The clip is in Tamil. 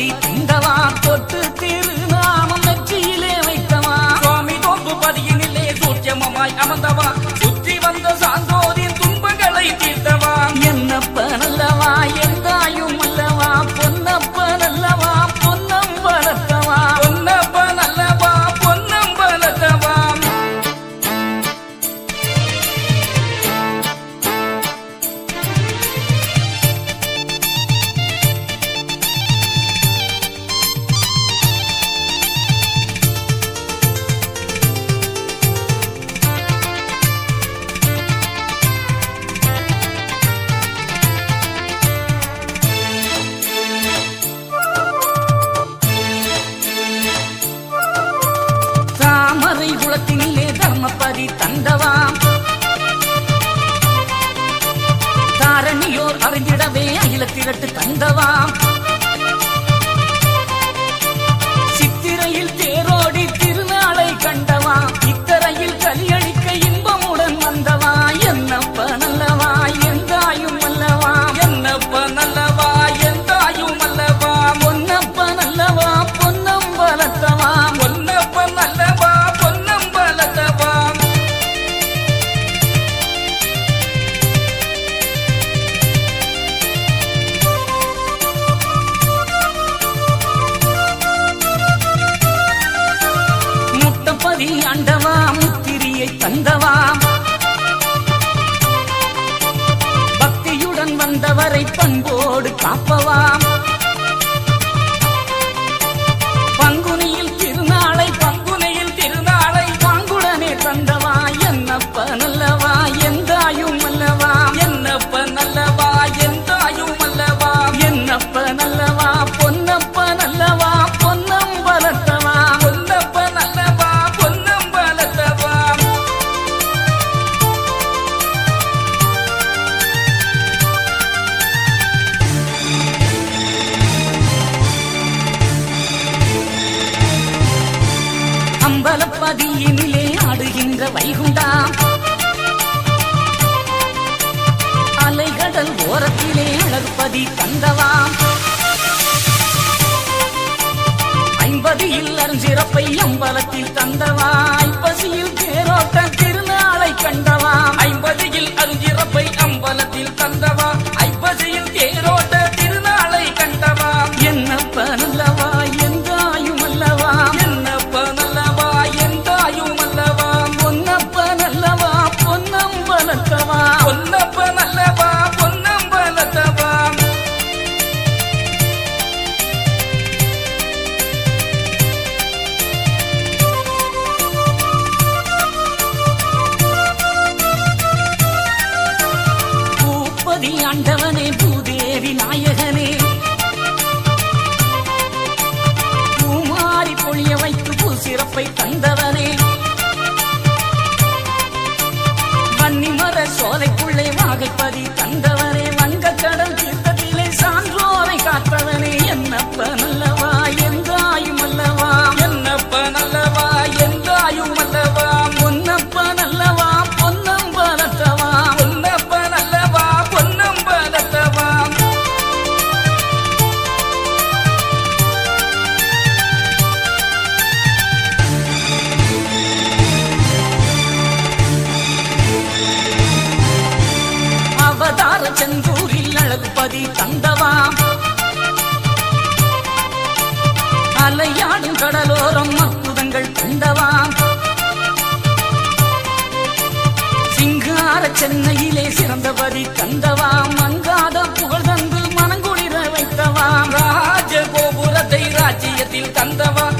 தும்படி துண்டவா தொட்டு பழனியோர் அறிந்திடவே அகிலத்திரட்டு தந்தவாம். சித்திரையில் தேரோடி தந்தவாம் பக்தியுடன் வந்தவரை பண்போடு காப்பவாம் அம்பலப்பதியினிலே ஆடுகின்ற வைகுண்டா. அலைகடல் ஓரத்திலே அலர்ப்பதி தந்தவா. ஐம்பதியில் அருஞ்சிறப்பை அம்பலத்தில் தந்தவா. ஐம்பசியில் தேரோட்ட திருநாளை கண்டவா. ஐம்பதியில் அருஞ்சிறப்பை அம்பலத்தில் தந்தவா. பறித்த சிறந்தவாம் சிங்கார சென்னையிலே சிறந்தபடி தந்தவாம் மங்காத புகழ் தந்து மனங்குளிர வைத்தவாம் ராஜ கோபுரத்தை ராஜ்யத்தில் தந்தவாம்